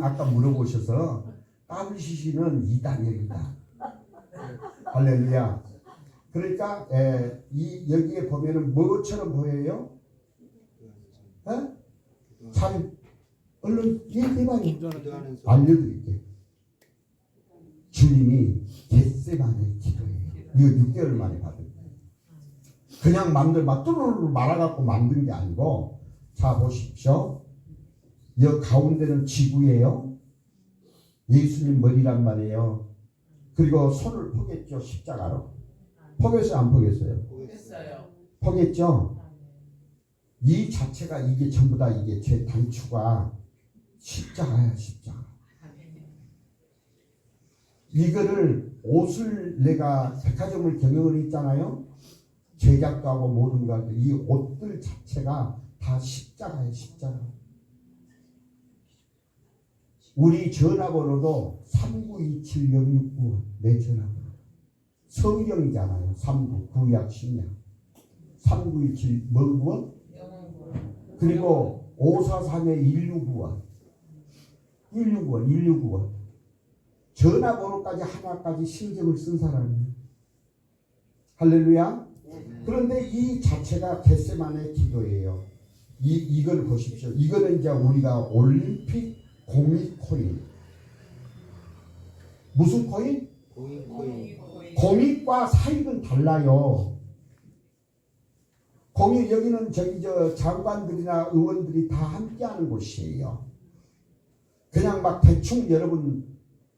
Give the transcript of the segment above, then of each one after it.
아까 물어보셔서 WCC는 2단역이다. 할렐루야. 그러니까 에, 이 여기에 보면은 뭐처럼 보여요? 어? 잘 얼른 얘기해봐요. 알려드릴게요. 주님이 겟세만의 기도예요. 이거 6개월 만에 받은 거예요. 그냥 만들 막 뚜루루루 말아갖고 만든 게 아니고 자 보십시오. 이 가운데는 지구예요. 예수님 머리란 말이에요. 그리고 손을 포겠죠 십자가로. 포겠어요 안 포겠어요? 했어요. 포겠죠. 이 자체가 이게 전부 다 이게 제 단추가 십자가야 십자가. 이거를 옷을 내가 백화점을 경영을 했잖아요. 제작도 하고 모든 거 하고 이 옷들 자체가 다 십자가예요 십자가. 우리 전화번호도 3927-069 내 전화번호. 성경이잖아요. 39 구약 신약. 3927 뭐구원? 그리고 543의 1691. 1691, 1691. 전화번호까지 하나까지 신경을 쓴 사람이에요. 할렐루야. 그런데 이 자체가 겟세만의 기도예요. 이 이걸 보십시오. 이거는 이제 우리가 올림픽 공익 코인. 무슨 코인? 공인 코인. 공익과 사익은 달라요. 공익 여기는 저기 저 장관들이나 의원들이 다 함께하는 곳이에요. 그냥 막 대충 여러분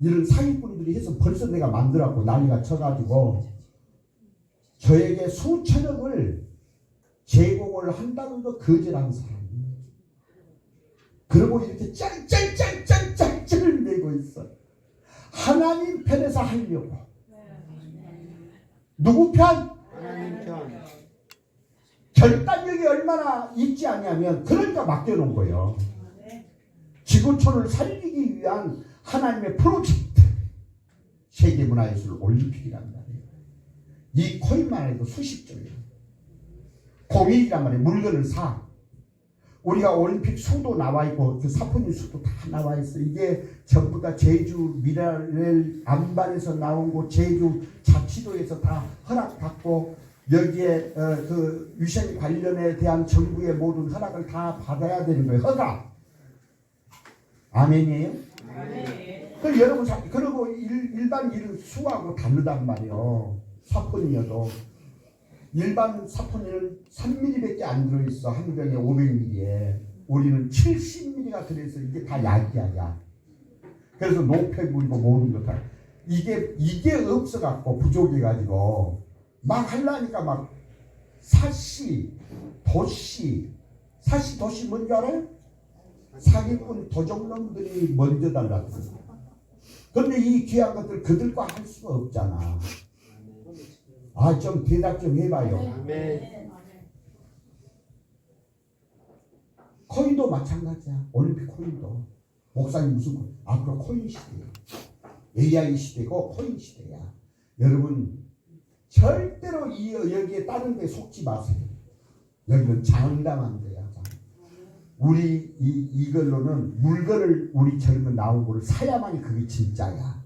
이런 사기꾼들이 해서 벌써 내가 만들었고 난리가 쳐가지고 저에게 수천억을 제공을 한다는 거 거절한 사람이에요. 그러고 이렇게 짤짤짤짤짤짤을 내고 있어. 하나님 편에서 하려고. 누구 편? 하나님 편. 결단력이 얼마나 있지 않냐면 그러니까 맡겨놓은 거예요. 지구촌을 살리기 위한 하나님의 프로젝트 세계문화예술 올림픽이란 말이에요. 이 코인만 해도 수십 조예요. 공익이란 말이에요. 물건을 사. 우리가 올림픽 수도 나와 있고 그 사포닌 수도 다 나와 있어. 이게 전부 다 제주 미라렐 안반에서 나온 거 제주 자치도에서 다 허락받고 여기에 어, 그 위생 관련에 대한 정부의 모든 허락을 다 받아야 되는 거예요. 허락. 아멘이에요? 그 여러분 사- 그리고 일, 일반 일은 수하고 다르단 말이에요. 사포닌이어도 일반 사포닌은 3mm밖에 안 들어있어 한 병에 500ml에 우리는 70ml가 들어있어 이게 다 약이야 약. 그래서 노폐물이고 모든 것 다. 이게 이게 없어갖고 부족해가지고 막 하려니까 막 사시 도시 사시 도시 뭔지 알아요? 사기꾼 도적놈들이 먼저 달라고. 그런데 이 귀한 것들 그들과 할 수가 없잖아. 아, 좀 대답 좀 해봐요. 아멘. 코인도 마찬가지야. 올림픽 코인도. 목사님 무슨 코인? 앞으로 코인 시대야. AI 시대고 코인 시대야. 여러분, 절대로 이, 여기에 다른 데 속지 마세요. 여기는 장담한 데야. 장. 우리 이, 이걸로는 물건을 우리 젊은 나온 거를 사야만이 그게 진짜야.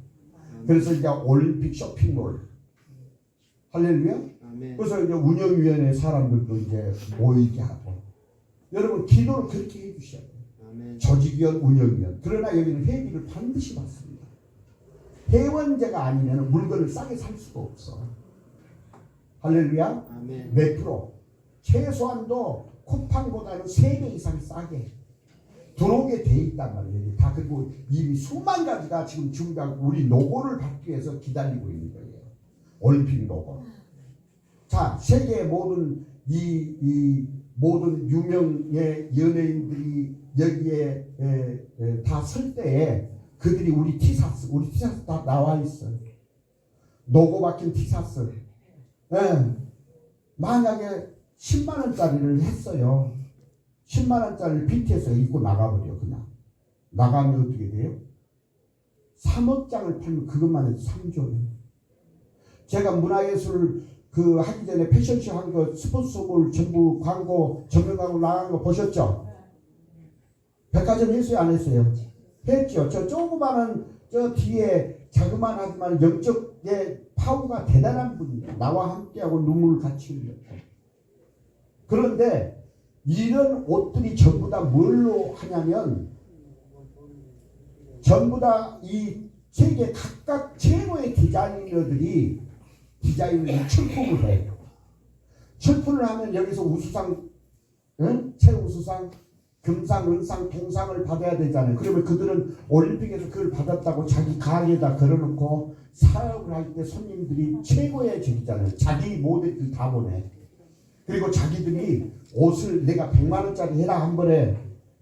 그래서 이제 올림픽 쇼핑몰. 할렐루야? 아멘. 그래서 이제 운영위원회 사람들도 이제 모이게 하고 여러분 기도를 그렇게 해주셔야 돼요. 아멘. 조직위원, 운영위원. 그러나 여기는 회비를 반드시 받습니다. 회원제가 아니면 물건을 싸게 살 수가 없어. 할렐루야? 아멘. 몇 프로? 최소한도 쿠팡보다는 3배 이상 싸게 들어오게 돼 있단 말이에요. 다 그리고 이미 수만 가지가 지금 준비하고 우리 노고를 받기 위해서 기다리고 있는 거예요. 올림픽 노고. 자, 세계 모든 이, 이 모든 유명의 연예인들이 여기에 다 설 때에 그들이 우리 티셔츠, 우리 티셔츠 다 나와 있어요. 노고 박힌 티셔츠. 예. 만약에 10만 원짜리를 했어요. 10만 원짜리를 BTS가 입고 나가버려 그냥. 나가면 어떻게 돼요? 3억 장을 팔면 그것만 해도 3조예요. 제가 문화예술 그 하기 전에 패션쇼 한 거 스포츠몰 전부 광고 전면 광고 나간 거 보셨죠? 백화점 했어요 안 했어요? 했죠. 저 조그마한 저 뒤에 자그만 하지만 영적의 파워가 대단한 분이에요. 나와 함께하고 눈물을 같이 흘렸고. 그런데 이런 옷들이 전부 다 뭘로 하냐면 전부 다 이 세계 각각 최고의 디자이너들이 디자인을 출품을 해요. 출품을 하면 여기서 우수상, 응? 최우수상, 금상, 은상, 동상을 받아야 되잖아요. 그러면 그들은 올림픽에서 그걸 받았다고 자기 가게에다 걸어놓고 사업을 할 때 손님들이 최고의 적이잖아요. 자기 모델들 다 보내. 그리고 자기들이 옷을 내가 100만 원짜리 해라 한 번에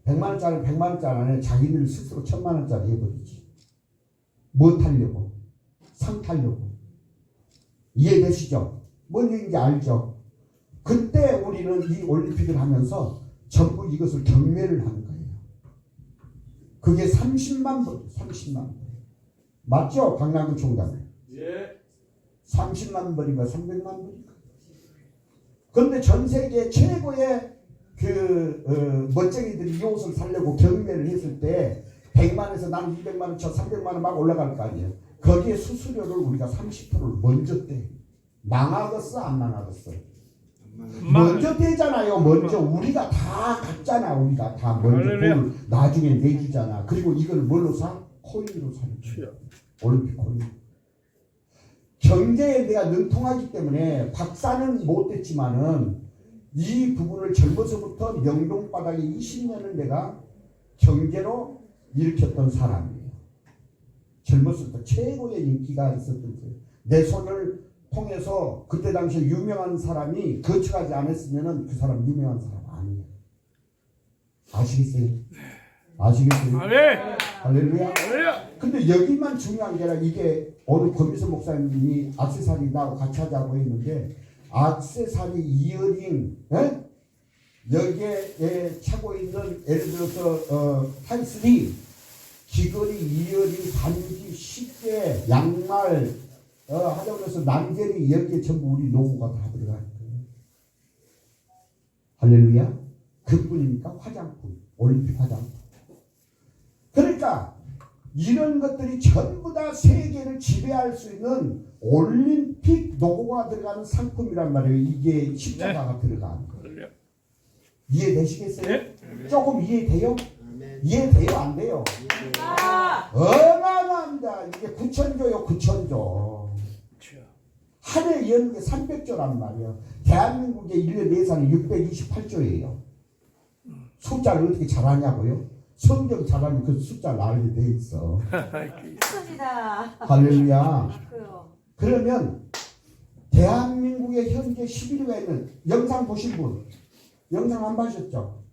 100만 원짜리 100만 원짜리 안에 자기들 스스로 1000만 원짜리 해버리지. 뭐 타려고? 상 타려고. 이해되시죠? 뭔 얘기인지 알죠? 그때 우리는 이 올림픽을 하면서 전부 이것을 경매를 하는 거예요. 그게 30만 불, 30만 불. 맞죠? 강남구 총장. 예. 30만 불인가 300만 불인가. 그런데 전 세계 최고의 그 어, 멋쟁이들이 이 옷을 살려고 경매를 했을 때 100만에서 나는 200만 원, 저 300만 원 막 올라갈 거 아니에요. 거기에 수수료를 우리가 30%를 먼저 떼. 망하겠어 안 망하겠어? 먼저 떼잖아요. 먼저 우리가 다 갖잖아. 우리가 다 먼저. 돈을 나중에 내주잖아. 그리고 이걸 뭘로 사? 코인으로 사는 거야. 올림픽 코인. 경제에 내가 능통하기 때문에 박사는 못 됐지만은 이 부분을 젊어서부터 명동바닥에 20년을 내가 경제로 일으켰던 사람이에요. 젊었을 때 최고의 인기가 있었던 거예요. 내 손을 통해서 그때 당시에 유명한 사람이 거쳐가지 않았으면은 그 사람 유명한 사람 아니에요. 아시겠어요? 아시겠어요? 아멘. 할렐루야. 할렐루야. 근데 여기만 중요한 게 아니라 이게 오늘 권미선 목사님이 악세사리 나하고 같이 하자고 했는데 악세사리 이어링 에? 여기에 차고 있는 예를 들어서 어, 한슬이 귀걸이 이어링 반지 시계 양말 어, 하자고 해서 남결이 여기에 전부 우리 노고가 다 들어가는 거예요 할렐루야 그뿐이니까 화장품 올림픽 화장품 그러니까 이런 것들이 전부 다 세계를 지배할 수 있는 올림픽 노고가 들어가는 상품이란 말이에요. 이게 십자가가 들어가는 거. 할렐루야. 이해되시겠어요? 네. 조금 이해돼요? 이해돼요? 안 돼요? 아, 어마어마합니다. 이게 구천조요, 구천조. 자, 한해 여는 게 300조란 말이에요. 대한민국의 1년 예산이 628조예요. 숫자를 어떻게 잘하냐고요? 성경 잘하면 그 숫자를 알게 돼 있어. 할렐루야. 그러면 대한민국의 현재 11위에 있는 영상 보신 분 영상 안 보셨죠?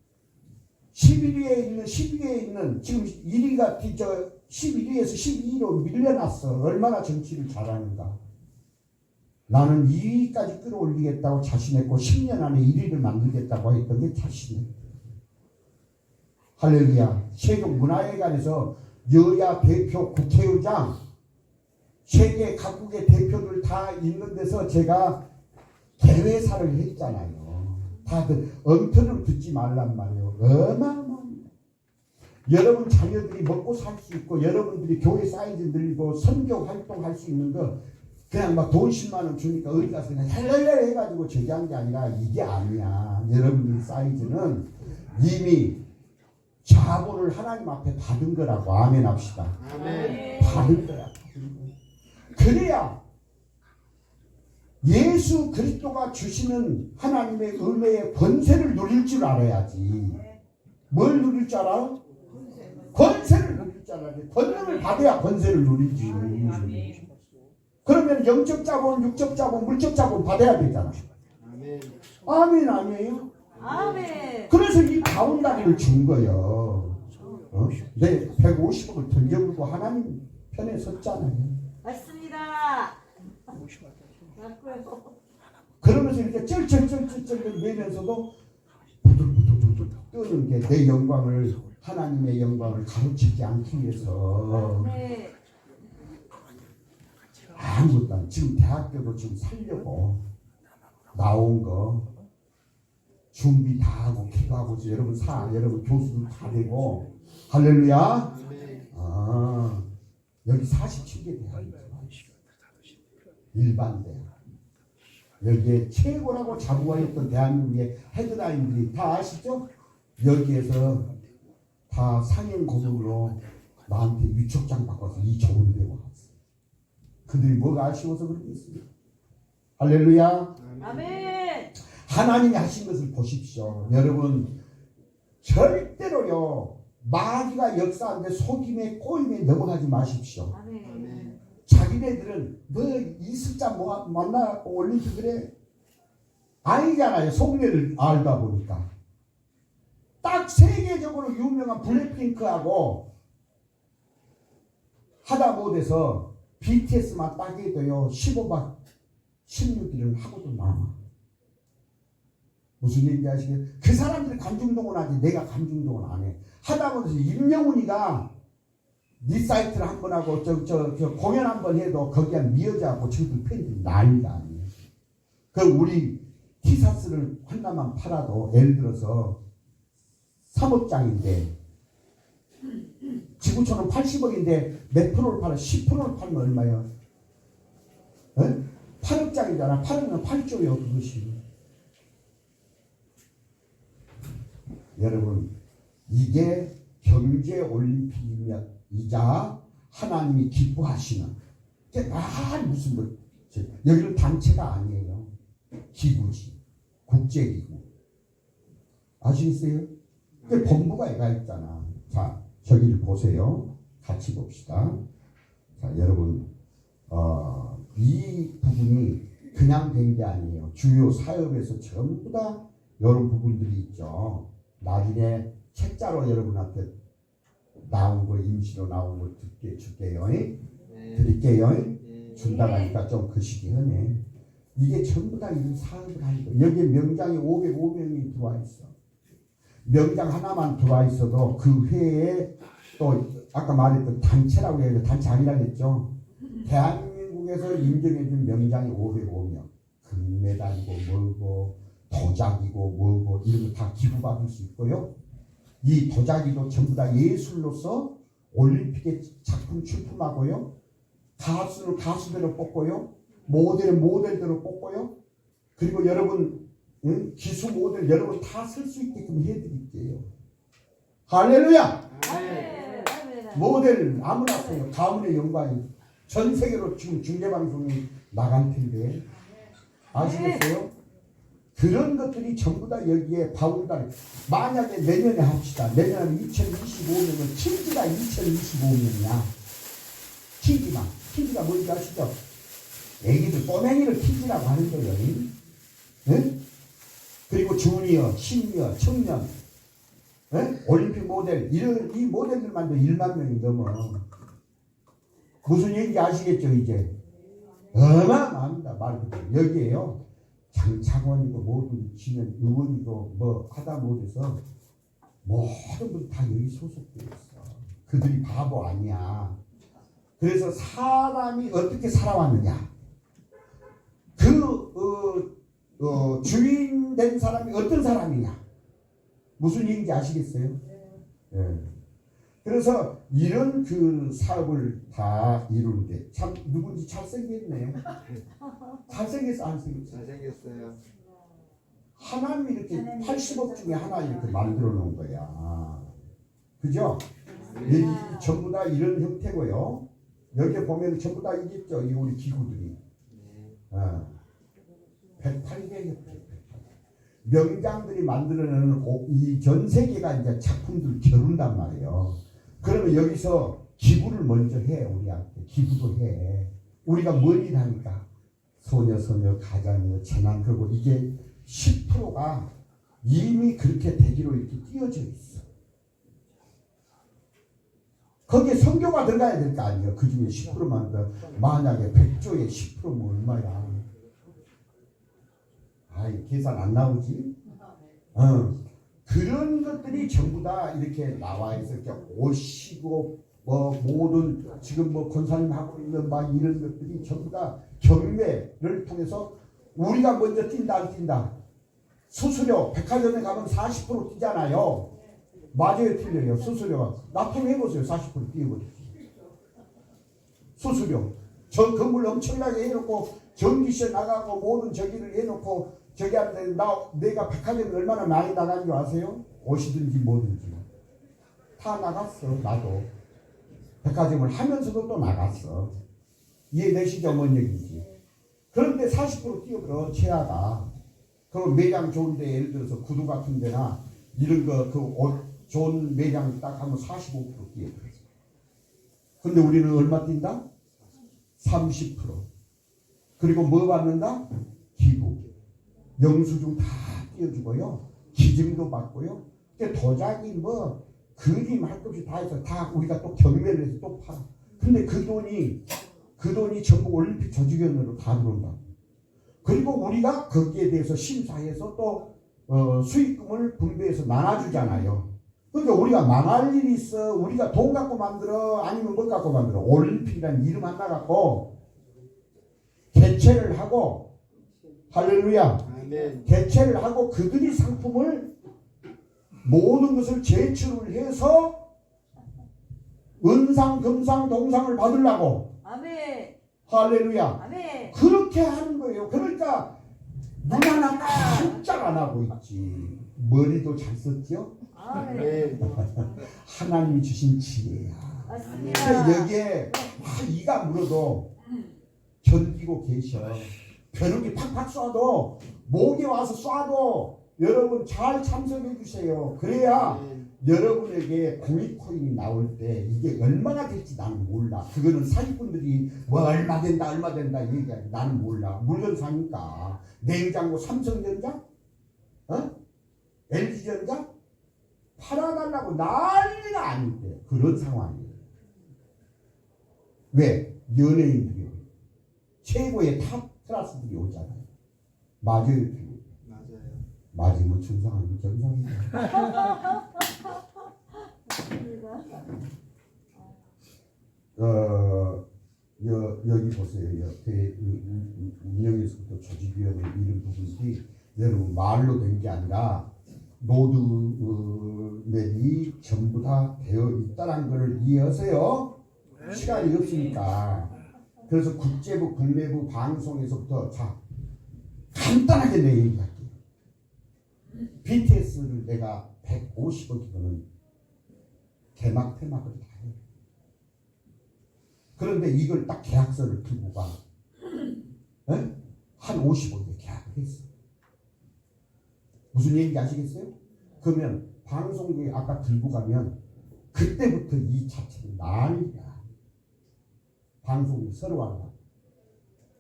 11위에 있는 12위에 있는 지금 1위가 저 11위에서 12위로 밀려났어. 얼마나 정치를 잘하는가. 나는 2위까지 끌어올리겠다고 자신했고 10년 안에 1위를 만들겠다고 했던 게 자신해. 할렐루야. 세종 문화회관에서 여야 대표 국회의장 세계 각국의 대표들 다 있는 데서 제가 개회사를 했잖아요. 다들 엉터리로 듣지 말란 말이에요. 어마어마합니다. 여러분 자녀들이 먹고 살 수 있고 여러분들이 교회 사이즈 늘리고 선교 활동할 수 있는 거 그냥 막 돈 10만 원 주니까 어디 가서 그냥 헬렐레 해가지고 저기 한 게 아니라 이게 아니야. 여러분들 사이즈는 이미 자본을 하나님 앞에 받은 거라고 아멘 합시다. 아멘. 받은 거야. 받은 거야. 그래야 예수 그리스도가 주시는 하나님의 은혜의 권세를 누릴 줄 알아야지. 뭘 누릴 줄 알아? 권세를 누릴 줄 알아야지. 권능을 받아야 권세를 누리지. 그러면 영적 자본, 육적 자본, 물적 자본 받아야 되잖아. 아멘. 아멘 아니에요? 아멘. 그래서 이 가운다리를 준 거예요. 어? 내 150억을 던져불고 하나님 편에 섰잖아요. 맞습니다. 그러면서 이렇게 쩔쩔쩔쩔쩔 내면서도 부들부들부들 뜨는 게 내 영광을 하나님의 영광을 가로채지 않기 위해서 네. 아무것도 안 지금 대학교도 지금 살려고 나온 거 준비 다 하고 기도하고 여러분 사 여러분 교수들 다 되고 할렐루야. 아, 여기 47개 대학이. 일반 대학. 여기에 최고라고 자부하였던 대한민국의 헤드라인들이 다 아시죠? 여기에서 다 상행 고문으로 나한테 위촉장 바꿔서 이 좋은 데고 왔어. 그들이 뭐가 아쉬워서 그러겠어요? 할렐루야. 아멘. 하나님이 하신 것을 보십시오. 여러분 절대로요 마귀가 역사하는데 속임에 꼬임에 넘어가지 마십시오. 아멘. 자기네들은 뭐 이슬자 뭐 만나 올림픽 그래 아니잖아요. 속내를 알다 보니까 딱 세계적으로 유명한 블랙핑크하고 하다 못해서 BTS만 딱 해도요 15박 16일을 하고도 남아. 무슨 얘기 하시겠어요? 그 사람들이 관중동원 하지 내가 관중동원 안 해. 하다 보면서 임영훈이가 네 사이트를 한 번 하고 저, 저, 저 공연 한 번 해도 거기에 미여자고 친구들 팬들이 난리가 아니에요. 그 우리 티셔츠를 하나만 팔아도 예를 들어서 3억장인데 지구촌은 80억인데 몇 프로를 팔아? 10%를 팔면 얼마야? 어? 8억장이잖아. 8억이면 8조예요 그것이. 여러분 이게 경제 올림픽이 자 하나님이 기뻐하시는 이게 다 무슨 뭐 저- 여기는 단체가 아니에요. 기구지 국제기구 아시겠어요? 그 본부가 애가 있잖아. 자 저기를 보세요. 같이 봅시다. 자 여러분 어, 이 부분이 그냥 된 게 아니에요. 주요 사업에서 전부 다 이런 부분들이 있죠. 나중에 책자로 여러분한테 나온 거 임시로 나온 거 듣게 줄게요. 네. 드릴게요. 네. 준다고 하니까 좀 거시기 하네. 이게 전부 다 이런 사업을 하는 거. 여기에 명장이 505명이 들어와 있어. 명장 하나만 들어와 있어도 그 회에 또 아까 말했던 단체라고 해요. 단체 아니라 했죠. 대한민국에서 인정해준 명장이 505명. 금메달이고 뭐고 도자기고 뭐고 이런 거 다 기부받을 수 있고요. 이 도자기도 전부 다 예술로서 올림픽에 작품 출품하고요. 가수는 가수대로 뽑고요. 모델은 모델대로 뽑고요. 그리고 여러분 응? 기수 모델 여러분 다 쓸 수 있게끔 해드릴게요. 할렐루야! 모델 아무나 써요. 가문의 영광이 전 세계로 지금 중계 방송이 나간 텐데 아시겠어요? 그런 것들이 전부 다 여기에 바울달 만약에 내년에 합시다. 내년에 2025년은 키즈가 2025년이야. 키즈가 키즈가 뭔지 아시죠? 애기들 꼬맹이를 키즈라고 하는 거예요. 응? 그리고 주니어, 시니어, 청년, 응? 올림픽 모델 이런 이 모델들만도 1만 명이 넘어. 무슨 얘기인지 아시겠죠 이제? 어마어마합니다 말 그대로 여기에요. 장차관이고 모든 지면 의원이고 뭐 하다 못해서 모든 분다 여기 소속돼 있어. 그들이 바보 아니야. 그래서 사람이 어떻게 살아왔느냐? 그 어, 어, 주인 된 사람이 어떤 사람이냐? 무슨 얘기인지 아시겠어요? 예. 그래서 이런 그 사업을 다 이루는데 참 누군지 잘생겼네요. 잘생겼어 안 생겼어? 잘생겼어요. 하나님이 이렇게 80억 중에 하나 이렇게 만들어 놓은 거야. 그죠? 이, 이 전부 다 이런 형태고요. 여기 보면 전부 다 이겠죠. 이 우리 기구들이. 네. 어. 108개 명장들이 만들어내는 이 전 세계가 이제 작품들 겨룬단 말이에요. 그러면 여기서 기부를 먼저 해 우리한테 기부도 해. 우리가 뭔 일 하니까 소녀 소녀 가자녀 재난 그리고 이게 10%가 이미 그렇게 되기로 이렇게 띄어져 있어. 거기에 성교가 들어가야 될 거 아니에요. 그 중에 10%만 더. 만약에 100조에 10%면 얼마야? 아이 계산 안 나오지? 어. 그런 것들이 전부 다 이렇게 나와 있어 이렇게 오시고 뭐 모든 지금 뭐 권사님 하고 있는 막 이런 것들이 전부 다 경매를 통해서 우리가 먼저 뛴다 안 뛴다 수수료 백화점에 가면 40% 뛰잖아요 맞아요, 틀려요. 수수료가 납품해보세요. 40% 띄워보세요. 수수료. 저 건물 엄청나게 해놓고 전기세 나가고 모든 저기를 해놓고 저기 한테 나 내가 백화점에 얼마나 많이 나간 줄 아세요? 옷이든지 뭐든지. 다 나갔어 나도. 백화점을 하면서도 또 나갔어. 이해되시죠? 뭔 얘기인지. 그런데 40% 뛰어들어 최하가. 그럼 매장 좋은데 예를 들어서 구두 같은 데나 이런 거 그 옷 좋은 매장 딱 하면 45% 뛰어들어. 근데 우리는 얼마 뛴다? 30% 그리고 뭐 받는다? 기부 영수증 다 띄워주고요. 기증도 받고요. 근데 도자기 뭐 그림 할 것 없이 다 해서 다 우리가 또 경매를 해서 또 팔아. 근데 그 돈이 그 돈이 전부 올림픽 조직위원회로 다 들어온다. 그리고 우리가 거기에 대해서 심사해서 또 어, 수익금을 분배해서 나눠주잖아요. 그러니까 우리가 망할 일이 있어. 우리가 돈 갖고 만들어? 아니면 뭘 갖고 만들어? 올림픽이라는 이름 하나 갖고 개최를 하고 할렐루야 아멘. 개최를 하고 그들이 상품을 모든 것을 제출을 해서 은상 금상 동상을 받으려고 아멘. 할렐루야 아멘. 그렇게 하는 거예요 그러니까 눈 하나 깜짝 안 하고 있지 머리도 잘 썼죠 아멘. 하나님이 주신 지혜야 맞습니다. 근데 여기에 막 이가 물어도 견디고 계셔. 벼룩이 팍팍 쏴도 목에 와서 쏴도 여러분 잘 참석해 주세요. 그래야 아멘. 여러분에게 공익코인이 나올 때 이게 얼마나 될지 나는 몰라. 그거는 사기꾼들이 뭐 얼마 된다 얼마 된다 얘기하지 나는 몰라. 물건 사니까 냉장고 삼성전자, 어? LG전자 팔아달라고 난리가 아닌데 그런 상황이에요. 왜? 연예인들이 최고의 탑 클래스들이 오잖아요. 맞아요. 틀려요? 맞아요. 맞으면 정상하면 정상이에요. 어, 여, 여기 보세요. 옆에 운영에서부터 조직위원회 이런 부분들이 여러분 말로 된 게 아니라 노드맵이 전부 다 되어 있다는 걸 이해하세요. 시간이 없으니까. 그래서 국제부, 국내부 방송에서부터 자 간단하게 내 얘기할게요. BTS를 내가 150억이면 개막 폐막을 다 해. 그런데 이걸 딱 계약서를 들고 가. 에? 한 50억에 계약을 했어. 무슨 얘기인지 아시겠어요? 그러면 방송국에 아까 들고 가면 그때부터 이 자체는 난리야. 방송이 서로 한다.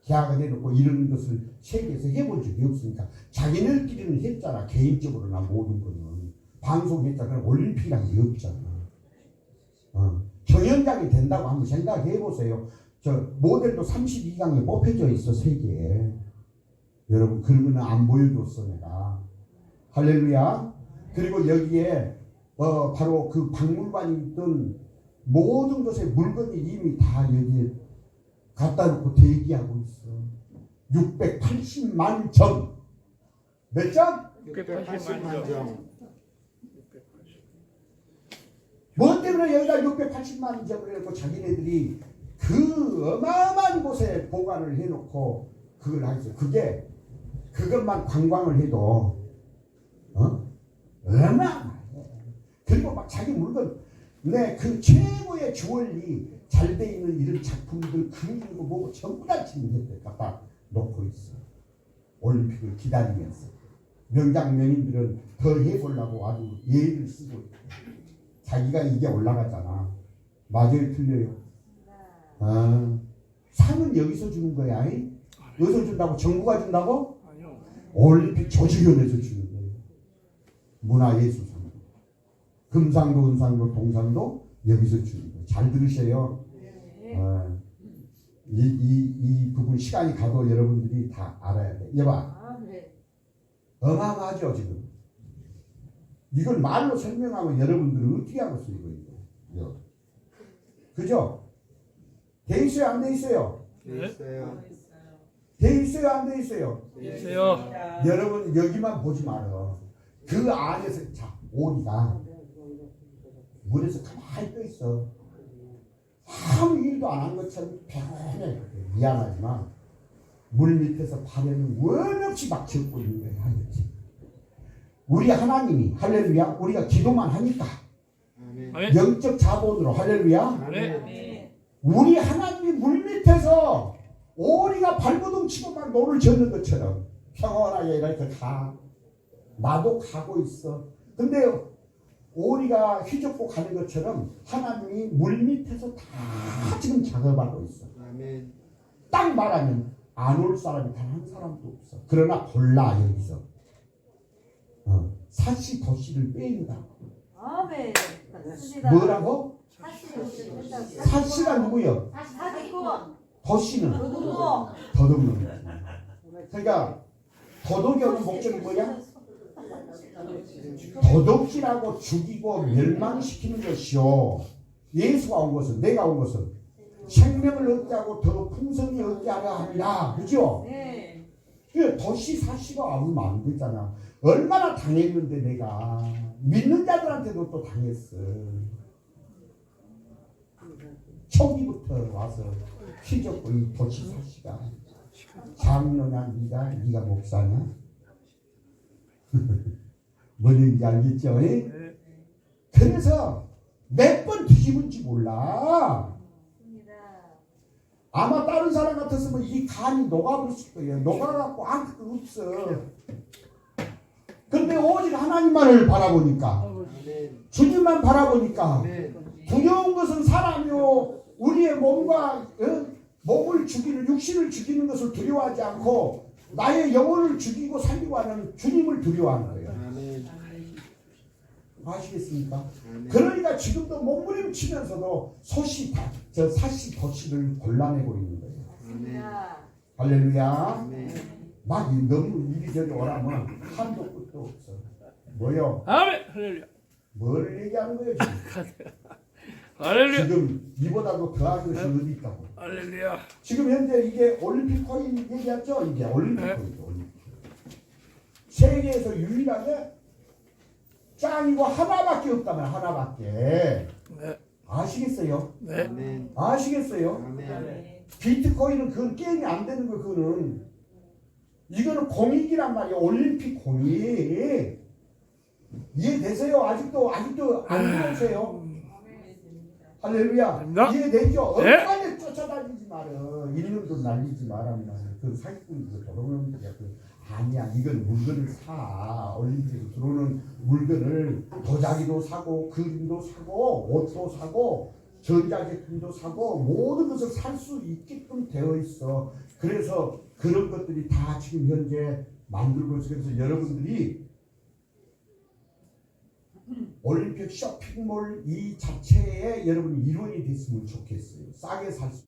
계약을 해놓고 이런 것을 세계에서 해본 적이 없으니까 자기네들끼리는 했잖아. 개인적으로 나 모든 거는. 방송했잖아. 올림픽이란 게 없잖아. 어. 경연장이 된다고 한번 생각해 보세요. 저 모델도 32강에 뽑혀져 있어 세계에. 여러분 거는 안 보여줬어 내가. 할렐루야. 그리고 여기에 어 바로 그 박물관이 있던 모든 것의 물건이 이미 다 여기에 갖다 놓고 대기하고 있어. 680만 점. 몇 점? 680만 점. 뭐 때문에 여기다 680만 점을 해놓고 자기네들이 그 어마어마한 곳에 보관을 해놓고 그걸 하겠어. 그게 그것만 관광을 해도 어? 어마어마해. 그리고 막 자기 물건 내그 최고의 주얼리 잘 돼 있는 이런 작품들 그리고 뭐고 전부 다 진행했대 갖다 놓고 있어. 올림픽을 기다리면서 명장면인들은 더 해보려고 아주 예의를 쓰고 있고 자기가 이게 올라갔잖아. 맞아요, 틀려요. 아, 상은 여기서 주는 거야. 이? 여기서 준다고 정부가 준다고? 아니요. 올림픽 조직위원회에서 주는 거예요. 문화예술상. 금상도, 은상도, 동상도 여기서 주는 거예요. 잘 들으세요. 네. 아, 이, 이, 이 부분 시간이 가도 여러분들이 다 알아야 돼. 여봐. 아멘. 어마어마하죠, 지금. 이걸 말로 설명하면 여러분들은 어떻게 하겠어요, 이거. 그죠? 돼 있어요, 안 돼 있어요? 돼 있어요. 돼 있어요, 안 돼 있어요? 돼 있어요. 여러분, 여기만 보지 말아요. 그 안에서, 자, 오리가 물에서 가만히 떠 있어. 아무 일도 안 한 것처럼 평온해. 미안하지만 물 밑에서 발에는 원없이 막 젖고 있는 거예요. 하늘이. 우리 하나님이 할렐루야 우리가 기도만 하니까 아멘. 영적 자본으로 할렐루야 아멘. 네. 우리 하나님이 물 밑에서 오리가 발버둥 치고 막 노를 젓는 것처럼 평온하게 이렇게 가. 나도 가고 있어. 근데 오리가 휘젓고 가는 것처럼 하나님이 물 밑에서 다 지금 작업하고 있어. 아멘. 딱 말하면 안 올 사람이 단 한 사람도 없어. 그러나 골라 여기서. 어, 사시 도시를 빼인다. 아멘. 뭐라고? 사시가 누구요? 도시는 거지. 그러니까 도덕이 오는 목적이 뭐야? 도덕질하고 죽이고 멸망시키는 것이요. 예수가 온 것은 내가 온 것은 생명을 얻게 하고 더 풍성히 얻게 하려 합니다. 그죠? 네. 그 도시 사시가 아무면 안 되잖아. 얼마나 당했는데 내가 믿는 자들한테도 또 당했어. 초기부터 와서 휘젓고 이 도시 사시가 장로냐 네가 네가 목사냐? 뭔지 알겠죠? 예? 네. 그래서 몇 번 뒤집은지 몰라. 맞습니다. 아마 다른 사람 같았으면 이 간이 녹아버렸을 거예요. 녹아갖고 아무것도 없어. 근데 오직 하나님만을 바라보니까. 주님만 바라보니까 아멘. 두려운 것은 사람이요 우리의 몸과 어? 몸을 죽이는 육신을 죽이는 것을 두려워하지 않고 나의 영혼을 죽이고 살리고 하는 주님을 두려워하는 거예요. 아멘. 아시겠습니까? 아멘. 그러니까 지금도 몸부림치면서도 소시 다, 저 사시 도시를 골라내고 있는 거예요. 맞습니다. 할렐루야. 아멘. 막 이- 너무 이리저리 오라면 한도 끝도 없어. 뭐요? 아멘. 할렐루야. 뭘 얘기하는 거예요 지금? 할렐루야. 지금 이보다도 더한 것이 어디 있다고? 할렐루야. 지금 현재 이게 올림픽 코인 얘기했죠? 이게 올림픽 네. 코인. 올림픽. 세계에서 유일하게 짱이고 하나밖에 없다면 하나밖에. 네. 아시겠어요? 네. 아멘. 아시겠어요? 아멘. 비트코인은 그 게임이 안 되는 거 그거는 이거는 공익이란 말이야 올림픽 공익 이해되세요? 아직도 아직도 안 이해되세요? 할렐루야. 이해되죠? 네. 얼마나 쫓아다니지 마라 이놈도 날리지 마랍니다 그 사기꾼 그 도둑놈들이야 그 아니야. 이건 물건을 사. 올림픽에 들어오는 물건을 도자기도 사고 그림도 사고 옷도 사고 전자제품도 사고 모든 것을 살 수 있게끔 되어 있어. 그래서 그런 것들이 다 지금 현재 만들고 있어. 그래서 여러분들이 올림픽 쇼핑몰 이 자체에 여러분이 일원이 됐으면 좋겠어요. 싸게 살 수